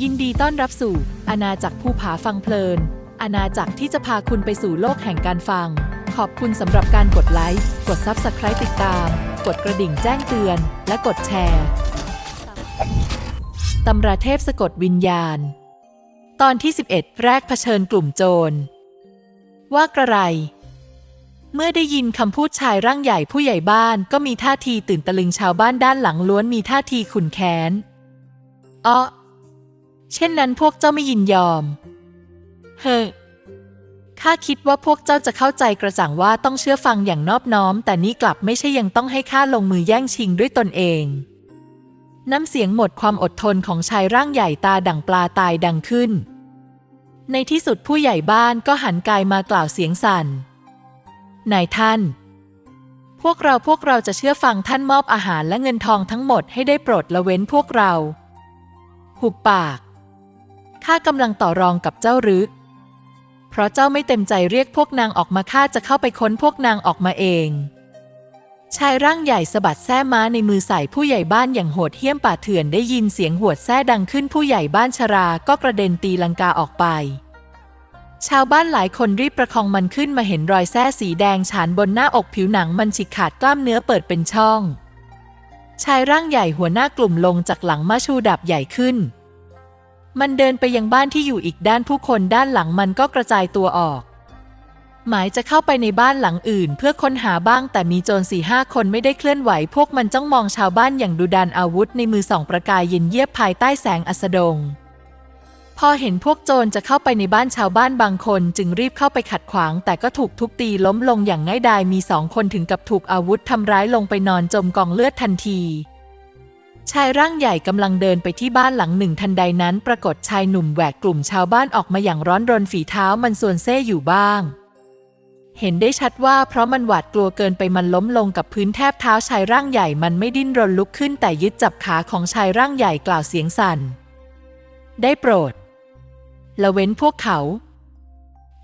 ยินดีต้อนรับสู่อาณาจักรภูผาฟังเพลิน อาณาจักรที่จะพาคุณไปสู่โลกแห่งการฟัง ขอบคุณสำหรับการกดไลค์ กด Subscribe ติดตาม กดกระดิ่งแจ้งเตือน และกดแชร์ตำราเทพสะกดวิญญาณ ตอนที่ 11 แรกเผชิญกลุ่มโจร ว่ากระไร เมื่อได้ยินคำพูดชายร่างใหญ่ผู้ใหญ่บ้านก็มีท่าทีตื่นตะลึงชาวบ้านด้านหลังล้วนมีท่าทีขุนแค้นอ้อ เช่นนั้นพวกเจ้าไม่ยินยอม เฮ้อข้าคิดว่าพวกเจ้าจะเข้าใจกระจ่างว่าต้องเชื่อฟังอย่างนอบน้อม แต่นี่กลับไม่ใช่ยังต้องให้ข้าลงมือแย่งชิงด้วยตนเอง น้ำเสียงหมดความอดทนของชายร่างใหญ่ตาดั่งปลาตายดังขึ้น ในที่สุดผู้ใหญ่บ้านก็หันกายมากล่าวเสียงสั่น นายท่าน พวกเราพวกเราจะเชื่อฟังท่านมอบอาหารและเงินทองทั้งหมดให้ได้โปรดละเว้นพวกเรา หุบปาก ข้ากำลังต่อรองกับเจ้าหรือ เพราะเจ้าไม่เต็มใจเรียกพวกนางออกมาข้าจะเข้าไปค้นพวกนางออกมาเอง ชายร่างใหญ่สะบัดแส้ม้าในมือใส่ผู้ใหญ่บ้านอย่างโหดเหี้ยมป่าเถื่อนได้ยินเสียงหวดแส้ดังขึ้นผู้ใหญ่บ้านชราก็กระเด็นตีลังกาออกไป ชาวบ้านหลายคนรีบประคองมันขึ้นมาเห็นรอยแส้สีแดงฉานบนหน้าอกผิวหนังมันฉีกขาดกล้ามเนื้อเปิดเป็นช่องชายร่างใหญ่หัวหน้ากลุ่มลงจากหลังมาชูดับใหญ่ขึ้น มันเดินไปยังบ้านที่อยู่อีกด้านผู้คนด้านหลังมันก็กระจายตัวออก หมายจะเข้าไปในบ้านหลังอื่น เพื่อค้นหาบ้างแต่มีโจรสี่ห้าคนไม่ได้เคลื่อนไหว พวกมันจ้องมองชาวบ้านอย่างดุดันอาวุธในมือสองประกายเย็นเยียบภายใต้แสงอัสดง พอเห็นพวกโจรจะเข้าไปในบ้านชาวบ้านบางคน จึงรีบเข้าไปขัดขวาง แต่ก็ถูกทุบตีล้มลงอย่างง่ายดายมีสองคนถึงกับถูกอาวุธทำร้ายลงไปนอนจมกองเลือดทันที ชายร่างใหญ่กำลังเดินไปที่บ้านหลังหนึ่งทันใดนั้น ปรากฏชายหนุ่มแหวกกลุ่มชาวบ้านออกมาอย่างร้อนรนฝีเท้ามันส่วนเซ่อยู่บ้าง เห็นได้ชัดว่าเพราะมันหวาดกลัวเกินไปมันล้มลงกับพื้นแทบเท้าชายร่างใหญ่มันไม่ดิ้นรนลุกขึ้นแต่ยึดจับขาของชายร่างใหญ่กล่าวเสียงสั่น ได้โปรด ละเว้นพวกเขา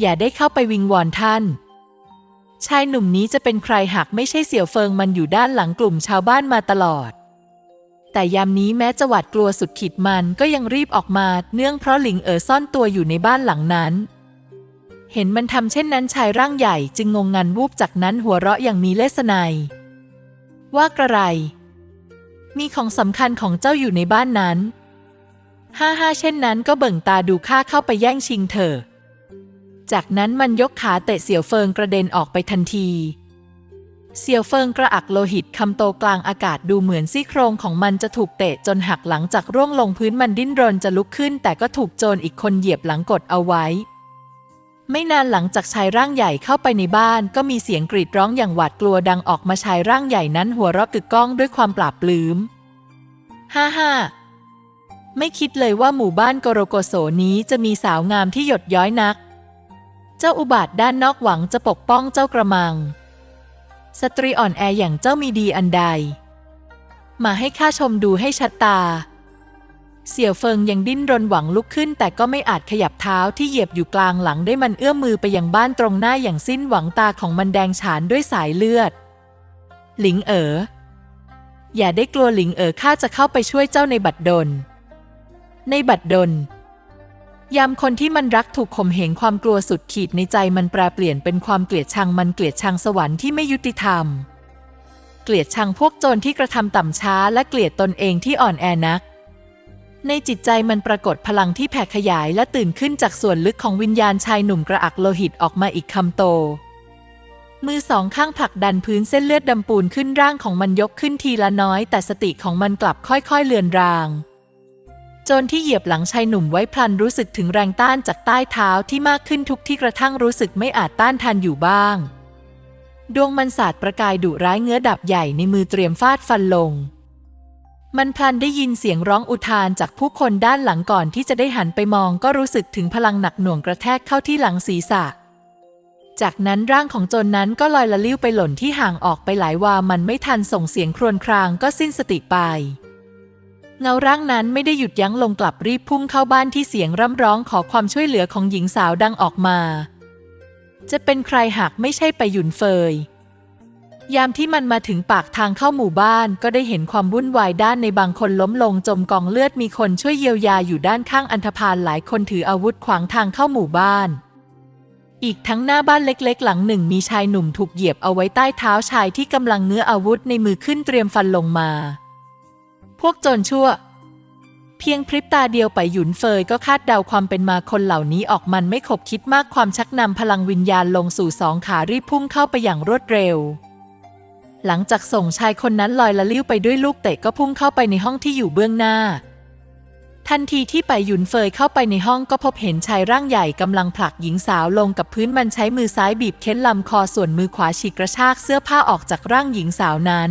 อย่าได้เข้าไปวิงวอนท่านชายหนุ่มนี้จะเป็นใครหากไม่ใช่เสี่ยวเฟิงมันอยู่ด้านหลังกลุ่มชาวบ้านมาตลอด แต่ยามนี้แม้จะหวาดกลัวสุดขีดมันก็ยังรีบออกมาเนื่องเพราะหลิงเอ๋อซ่อนตัวอยู่ในบ้านหลังนั้น เห็นมันทำเช่นนั้นชายร่างใหญ่จึงงงงันวูบจากนั้นหัวเราะอย่างมีเลสไนยว่ากระไร มีของสำคัญของเจ้าอยู่ในบ้านนั้นห้าห้าเช่นนั้นก็เบิ่งตาดูข้าเข้าไปแย่งชิงเถอจากนั้นมันยกขาเตะเสี่ยวเฟิงกระเด็นออกไปทันที เสี่ยวเฟิงกระอักโลหิตคำโตกลางอากาศดูเหมือนซี่โครงของมันจะถูกเตะจนหักหลังจากร่วงลงพื้นมันดิ้นรนจะลุกขึ้น แต่ก็ถูกโจรอีกคนเหยียบหลังกดเอาไว้ ไม่นานหลังจากชายร่างใหญ่เข้าไปในบ้าน ก็มีเสียงกรีดร้องอย่างหวาดกลัวดังออกมาชายร่างใหญ่นั้นหัวเราะกึกก้องด้วยความปราบปลื้มฮ่าฮ่าไม่คิดเลยว่าหมู่บ้านโกโรโกโสนี้จะมีสาวงามที่หยดย้อยนัก เจ้าอุบาทด้านนอกหวังจะปกป้องเจ้ากระมัง สตรีอ่อนแออย่างเจ้ามีดีอันใด มาให้ข้าชมดูให้ชัดตา เสี่ยวเฟิงยังดิ้นรนหวังลุกขึ้น แต่ก็ไม่อาจขยับเท้าที่เหยียบอยู่กลางหลังได้มันเอื้อมมือไปยังบ้านตรงหน้าอย่างสิ้นหวังตาของมันแดงฉานด้วยสายเลือด หลิงเอ๋ออย่าได้กลัวหลิงเอ๋อข้าจะเข้าไปช่วยเจ้าในบัดดล ในบัดดล ยามคนที่มันรักถูกข่มเหงความกลัวสุดขีดในใจมันแปรเปลี่ยนเป็นความเกลียดชังมันเกลียดชังสวรรค์ที่ไม่ยุติธรรม เกลียดชังพวกโจรที่กระทำต่ำช้าและเกลียดตนเองที่อ่อนแอนัก ในจิตใจมันปรากฏพลังที่แผ่ขยายและตื่นขึ้นจากส่วนลึกของวิญญาณชายหนุ่มกระอักโลหิตออกมาอีกคำโต มือสองข้างผลักดันพื้นเส้นเลือดดำปูนขึ้นร่างของมันยกขึ้นทีละน้อย แต่สติของมันกลับค่อยๆเลือนราง จรที่เหยียบหลังชายหนุ่มไว้พลันรู้สึกถึงแรงต้านจากใต้เท้าที่มากขึ้นทุกที่กระทั่งรู้สึกไม่อาจต้านทานอยู่บ้าง ดวงมันสาดประกายดุร้ายเงื้อดับใหญ่ในมือเตรียมฟาดฟันลง มันพลันได้ยินเสียงร้องอุทานจากผู้คนด้านหลังก่อนที่จะได้หันไปมองก็รู้สึกถึงพลังหนักหน่วงกระแทกเข้าที่หลังศีรษะ จากนั้นร่างของโจรนนั้นก็ลอยละลิ้วไปหล่นที่ห่างออกไปหลายวามันไม่ทันส่งเสียงครวญครางก็สิ้นสติไป เงาร่างนั้นไม่ได้หยุดยั้งลงกลับรีบพุ่งเข้าบ้านที่เสียงร่ำร้องขอความช่วยเหลือของหญิงสาวดังออกมา จะเป็นใครหากไม่ใช่ไปหยุนเฟย ยามที่มันมาถึงปากทางเข้าหมู่บ้านก็ได้เห็นความวุ่นวายด้านในบางคนล้มลงจมกองเลือดมีคนช่วยเยียวยาอยู่ด้านข้างอันธพาลหลายคนถืออาวุธขวางทางเข้าหมู่บ้าน อีกทั้งหน้าบ้านเล็กๆ หลังหนึ่งมีชายหนุ่มถูกเหยียบเอาไว้ใต้เท้าชายที่กำลังเงื้ออาวุธในมือขึ้นเตรียมฟันลงมา วกโจรชั่ว เพียงพริบตาเดียวไปหยุนเฟยก็คาดเดาความเป็นมาคนเหล่านี้ออกมันไม่ขบคิดมากความชักนำพลังวิญญาณลงสู่สองขารีบพุ่งเข้าไปอย่างรวดเร็ว หลังจากส่งชายคนนั้นลอยละลิ้วไปด้วยลูกเตะก็พุ่งเข้าไปในห้องที่อยู่เบื้องหน้าทันทีที่ไปหยุนเฟยเข้าไปในห้องก็พบเห็นชายร่างใหญ่กำลังผลักหญิงสาวลงกับพื้นมันใช้มือซ้ายบีบเค้นลำคอส่วนมือขวาฉีกกระชากเสื้อผ้าออกจากร่างหญิงสาวนั้น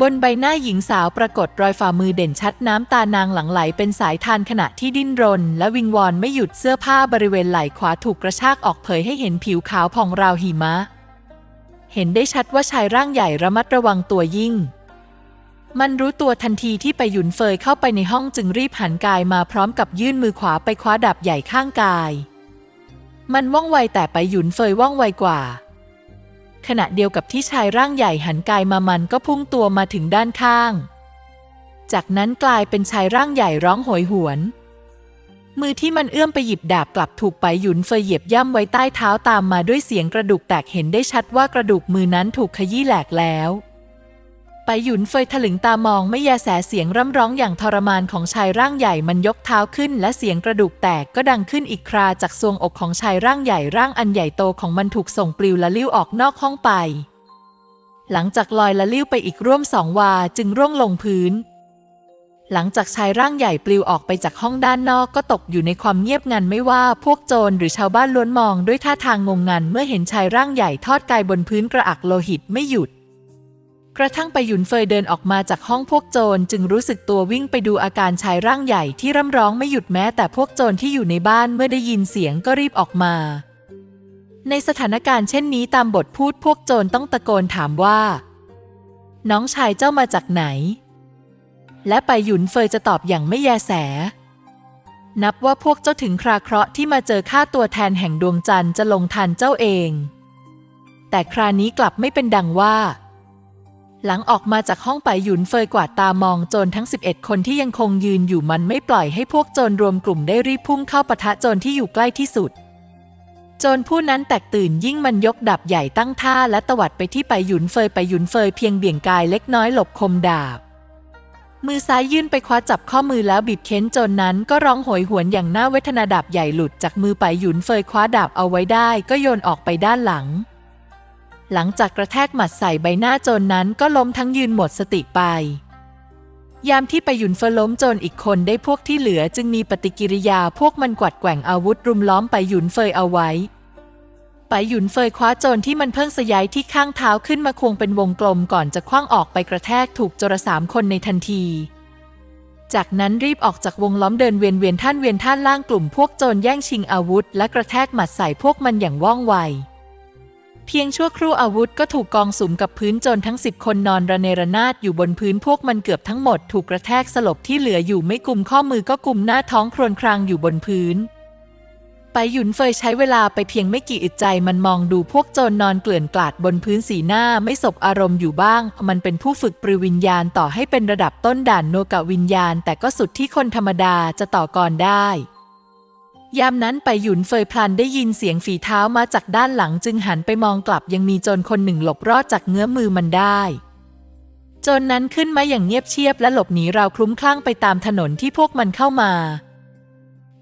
บนใบหน้าหญิงสาวปรากฏรอยฝ่ามือเด่นชัดน้ำตานางหลังไหลเป็นสายทานขณะที่ดิ้นรน และวิงวอนไม่หยุดเสื้อผ้าบริเวณไหล่ขวาถูกกระชากออกเผยให้เห็นผิวขาวผ่องราวหิมะ เห็นได้ชัดว่าชายร่างใหญ่ระมัดระวังตัวยิ่ง มันรู้ตัวทันทีที่ไปหยุนเฟยเข้าไปในห้องจึงรีบหันกายมาพร้อมกับยื่นมือขวาไปคว้าดาบใหญ่ข้างกาย มันว่องไวแต่ไปหยุนเฟยว่องไวกว่า ขณะเดียวกับที่ชายร่างใหญ่หันกายมามันก็พุ่งตัวมาถึงด้านข้าง จากนั้นกลายเป็นชายร่างใหญ่ร้องโหยหวน มือที่มันเอื้อมไปหยิบดาบกลับถูกไปหยุนเฟยเหยียบย่ำไว้ใต้เท้าตามมาด้วยเสียงกระดูกแตกเห็นได้ชัดว่ากระดูกมือนั้นถูกขยี้แหลกแล้ว ไปหยุนเฟยถลึงตามองไม่แยแสเสียงร่ำร้องอย่างทรมานของชายร่างใหญ่มันยกเท้าขึ้น และเสียงกระดูกแตกก็ดังขึ้นอีกคราจากทรวงอกของชายร่างใหญ่ร่างอันใหญ่โตของมันถูกส่งปลิวละลิ้วออกนอกห้องไป หลังจากลอยละลิ้วไปอีกร่วมสองวาจึงร่วงลงพื้น หลังจากชายร่างใหญ่ปลิวออกไปจากห้องด้านนอกก็ตกอยู่ในความเงียบงันไม่ว่าพวกโจรหรือชาวบ้านล้วนมองด้วยท่าทางงงงันเมื่อเห็นชายร่างใหญ่ทอดกายบนพื้นกระอักโลหิตไม่หยุด กระทั่งไปหยุนเฟยเดินออกมาจากห้องพวกโจรจึงรู้สึกตัววิ่งไปดูอาการชายร่างใหญ่ที่ร่ำร้องไม่หยุดแม้แต่พวกโจรที่อยู่ในบ้านเมื่อได้ยินเสียงก็รีบออกมา ในสถานการณ์เช่นนี้ตามบทพูดพวกโจรต้องตะโกนถามว่า น้องชายเจ้ามาจากไหน และไปหยุนเฟยจะตอบอย่างไม่แยแส นับว่าพวกเจ้าถึงคราเคราะห์ที่มาเจอข้าตัวแทนแห่งดวงจันทร์จะลงทันเจ้าเอง แต่ครานี้กลับไม่เป็นดังว่า หลังออกมาจากห้องไปหยุนเฟยกวาดตามองโจรทั้ง 11 คนที่ยังคงยืนอยู่มันไม่ปล่อยให้พวกโจรรวมกลุ่มได้รีบพุ่งเข้าปะทะโจรที่อยู่ใกล้ที่สุด โจรผู้นั้นแตกตื่นยิ่งมันยกดับใหญ่ตั้งท่าและตวัดไปที่ไปหยุนเฟยไปหยุนเฟยเพียงเบี่ยงกายเล็กน้อยหลบคมดาบ มือซ้ายยื่นไปคว้าจับข้อมือแล้วบีบเค้นโจรนนั้นก็ร้องโหยหวนอย่างน่าเวทนาดาบใหญ่หลุดจากมือไปหยุนเฟยคว้าดาบเอาไว้ได้ก็โยนออกไปด้านหลัง หลังจากกระแทกหมัดใส่ใบหน้าโจรนนั้นก็ล้มทั้งยืนหมดสติไป ยามที่ไปหยุนเฟยล้มโจรอีกคนได้พวกที่เหลือจึงมีปฏิกิริยาพวกมันกวัดแกว่งอาวุธรุมล้อมไปหยุนเฟยเอาไว้ ไปหยุนเฟยคว้าโจรที่มันเพิ่งสยายที่ข้างเท้าขึ้นมาควงเป็นวงกลมก่อนจะคว้างออกไปกระแทกถูกโจรสามคนในทันทีจากนั้นรีบออกจากวงล้อมเดินเวียนเวียนท่านเวียนท่านล่างกลุ่มพวกโจรแย่งชิงอาวุธ และกระแทกหมัดใส่พวกมันอย่างว่องไว เพียงชั่วครู่อาวุธก็ถูกกองสุมกับพื้นโจรทั้งสิบคนนอนระเนระนาดอยู่บนพื้นพวกมันเกือบทั้งหมดถูกกระแทกสลบที่เหลืออยู่ไม่กุมข้อมือก็กุมหน้าท้องครวญครางอยู่บนพื้น ไปหยุนเฟยใช้เวลาไปเพียงไม่กี่อึดใจมันมองดูพวกโจรนอนเกลื่อนกลาดบนพื้นสีหน้าไม่สบอารมณ์อยู่บ้าง มันเป็นผู้ฝึกปรือวิญญาณต่อให้เป็นระดับต้นด่านโนกะวิญญาณ แต่ก็สุดที่คนธรรมดาจะต่อกรได้ ยามนั้นไปหยุนเฟยพลันได้ยินเสียงฝีเท้ามาจากด้านหลังจึงหันไปมองกลับยังมีโจรคนหนึ่งหลบรอดจากเงื้อมือมันได้โจรนนั้นขึ้นมาอย่างเงียบเชียบและหลบหนีเราคลุ้มคลั่งไปตามถนนที่พวกมันเข้ามา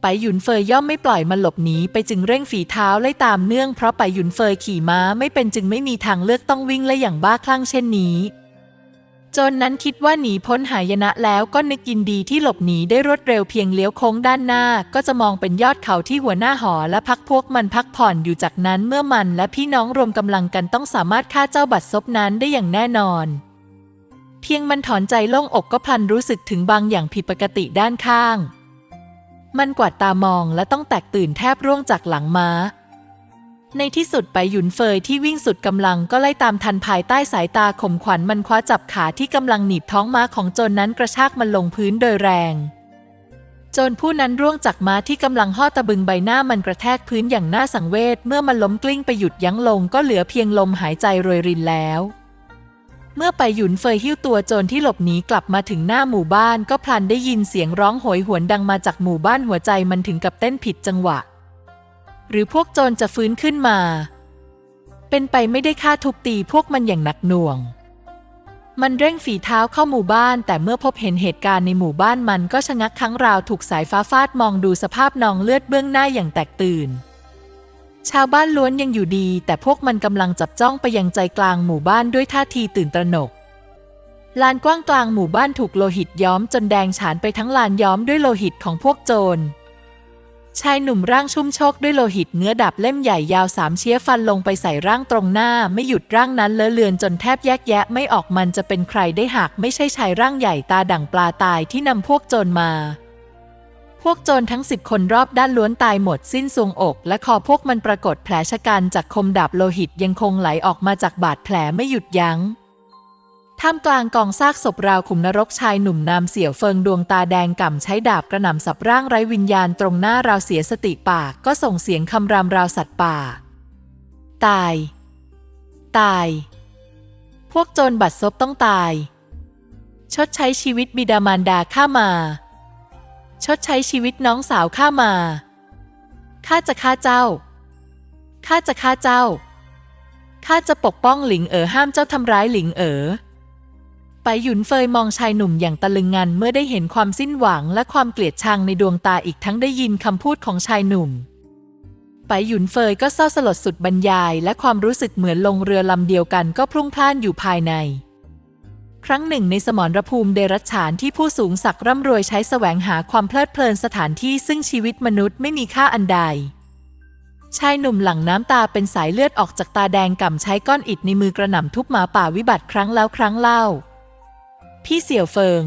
ไปหยุนเฟยย่อมไม่ปล่อยมันหลบหนีไปจึงเร่งฝีเท้าไล่ตามเนื่องเพราะไปหยุนเฟยขี่ม้าไม่เป็นจึงไม่มีทางเลือกต้องวิ่งและอย่างบ้าคลั่งเช่นนี้ จนนั้นคิดว่าหนีพ้นหายนะแล้วก็นึกยินดีที่หลบหนีได้รวดเร็วเพียงเลี้ยวโค้งด้านหน้า ก็จะมองเป็นยอดเขาที่หัวหน้าหอและพักพวกมันพักผ่อนอยู่จากนั้นเมื่อมันและพี่น้องรวมกำลังกันต้องสามารถฆ่าเจ้าบัดซบนั้นได้อย่างแน่นอน เพียงมันถอนใจโล่งอกก็พลันรู้สึกถึงบางอย่างผิดปกติด้านข้าง มันกวาดตามองและต้องแตกตื่นแทบร่วงจากหลังม้า ในที่สุดไปหยุนเฟยที่วิ่งสุดกำลังก็ไล่ตามทันภายใต้สายตาข่มขวัญมันคว้าจับขาที่กำลังหนีบท้องม้าของโจรนนั้นกระชากมันลงพื้นโดยแรง โจรผู้นั้นร่วงจากม้าที่กำลังห่อตะบึงใบหน้ามันกระแทกพื้นอย่างน่าสังเวชเมื่อมันล้มกลิ้งไปหยุดยั้งลงก็เหลือเพียงลมหายใจโรยรินแล้ว เมื่อไปหยุนเฟยหิ้วตัวโจรที่หลบหนีกลับมาถึงหน้าหมู่บ้านก็พลันได้ยินเสียงร้องโหยหวนดังมาจากหมู่บ้านหัวใจมันถึงกับเต้นผิดจังหวะ หรือพวกโจรจะฟื้นขึ้นมา เป็นไปไม่ได้ฆ่าทุบตีพวกมันอย่างหนักหน่วง มันเร่งฝีเท้าเข้าหมู่บ้านแต่เมื่อพบเห็นเหตุการณ์ในหมู่บ้านมันก็ชะงักครั้งราวถูกสายฟ้าฟาดมองดูสภาพนองเลือดเบื้องหน้าอย่างแตกตื่น ชาวบ้านล้วนยังอยู่ดี แต่พวกมันกำลังจับจ้องไปยังใจกลางหมู่บ้านด้วยท่าทีตื่นตระหนกลานกว้างกลางหมู่บ้านถูกโลหิตย้อมจนแดงฉานไปทั้งลานย้อมด้วยโลหิตของพวกโจร ชายหนุ่มร่างชุ่มโชกด้วยโลหิตเนื้อดับเล่มใหญ่ยาวสามเชี้ยฟันลงไปใส่ร่างตรงหน้า ไม่หยุดร่างนั้นเลอะเลือนจนแทบแยกแยะไม่ออกมันจะเป็นใครได้หากไม่ใช่ชายร่างใหญ่ตาดั่งปลาตายที่นำพวกโจรมา พวกโจรทั้งสิบคนรอบด้านล้วนตายหมดสิ้นทรงอก และคอพวกมันปรากฏแผลชะกันจากคมดาบโลหิตยังคงไหลออกมาจากบาดแผลไม่หยุดยัง้ง ท่ามกลางกองซากศพราวขุมนรกชายหนุ่มนามเสี่ยวเฟิงดวงตาแดงก่ำใช้ดาบกระหน่ำสับร่างไร้วิญญาณตรงหน้าราวเสียสติปากก็ส่งเสียงคำรามราวสัตว์ป่า ตาย ตาย พวกโจรบัดซบต้องตาย ชดใช้ชีวิตบิดามารดาข้ามา ชดใช้ชีวิตน้องสาวข้ามาข้าจะฆ่าเจ้าข้าจะฆ่าเจ้าข้าจะปกป้องหลิงเอ๋อห้ามเจ้าทำร้ายหลิงเอ๋อ ไปหยุนเฟยมองชายหนุ่มอย่างตะลึงงันเมื่อได้เห็นความสิ้นหวังและความเกลียดชังในดวงตาอีกทั้งได้ยินคำพูดของชายหนุ่ม ไปหยุนเฟยก็เศร้าสลดสุดบรรยาย และความรู้สึกเหมือนลงเรือลำเดียวกันก็พรุ่งพล่านอยู่ภายใน ครั้งหนึ่งในสมรภูมิเดรัจฉานที่ผู้สูงศักดิ์ร่ำรวยใช้แสวงหาความเพลิดเพลินสถานที่ซึ่งชีวิตมนุษย์ไม่มีค่าอันใดชายหนุ่มหลั่งน้ำตาเป็นสายเลือดออกจากตาแดงก่ำใช้ก้อนอิฐในมือกระหน่ำทุบหมาป่าวิบัติครั้งแล้วครั้งเล่า พี่เสี่ยวเฟิง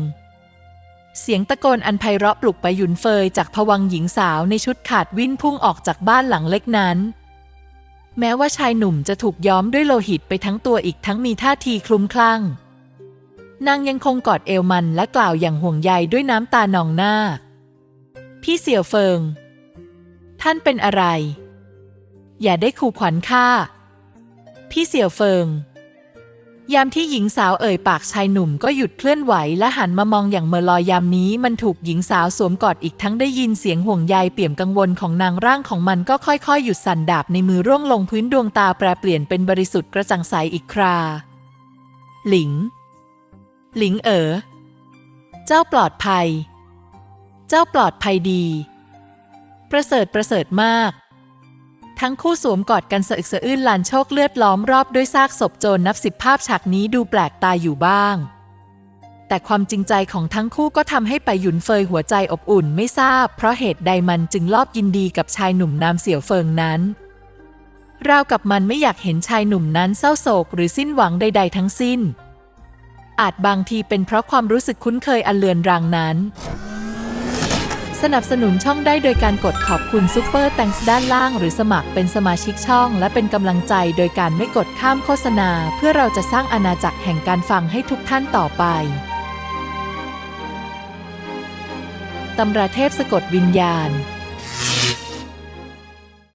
เสียงตะโกนอันไพเราะปลุกไปหยุนเฟยจากผวังหญิงสาวในชุดขาดวิ่นพุ่งออกจากบ้านหลังเล็กนั้น แม้ว่าชายหนุ่มจะถูกย้อมด้วยโลหิตไปทั้งตัวอีกทั้งมีท่าทีคลุ้มคลั่ง นางยังคงกอดเอวมันและกล่าวอย่างห่วงใยด้วยน้ำตานองหน้า พี่เสี่ยวเฟิง ท่านเป็นอะไร อย่าได้ขู่ขวัญข้าพี่เสี่ยวเฟิง ยามที่หญิงสาวเอ่ยปากชายหนุ่มก็หยุดเคลื่อนไหวและหันมามองอย่างเมอลอยยามนี้มันถูกหญิงสาวสวมกอดอีกทั้งได้ยินเสียงห่วงใยเปี่ยมกังวลของนางร่างของมันก็ค่อยๆ หยุดสั่นดาบในมือร่วงลงพื้นดวงตาแปรเปลี่ยนเป็นบริสุทธิ์กระจ่างใสอีกครา หลิง หลิงเอ๋อเจ้าปลอดภัย เจ้าปลอดภัยดี ประเสริฐประเสริฐมาก ทั้งคู่สวมกอดกันสะอึกสะอื้นลานโชคเลือดล้อมรอบด้วยซากศพโจรนับสิบภาพฉากนี้ดูแปลกตาอยู่บ้าง แต่ความจริงใจของทั้งคู่ก็ทำให้ไปหยุนเฟยหัวใจอบอุ่นไม่ทราบ เพราะเหตุใดมันจึงลอบยินดีกับชายหนุ่มนามเสี่ยวเฟิงนั้นราวกับมันไม่อยากเห็นชายหนุ่มนั้นเศร้าโศกหรือสิ้นหวังใด ๆ ทั้งสิ้น อาจบางทีเป็นเพราะความรู้สึกคุ้นเคยอันเลือนรางนั้น สนับสนุนช่องได้โดยการกดขอบคุณซูเปอร์แตงส์ด้านล่าง หรือสมัครเป็นสมาชิกช่อง และเป็นกำลังใจโดยการไม่กดข้ามโฆษณา เพื่อเราจะสร้างอาณาจักรแห่งการฟังให้ทุกท่านต่อไปตำราเทพสะกดวิญญาณ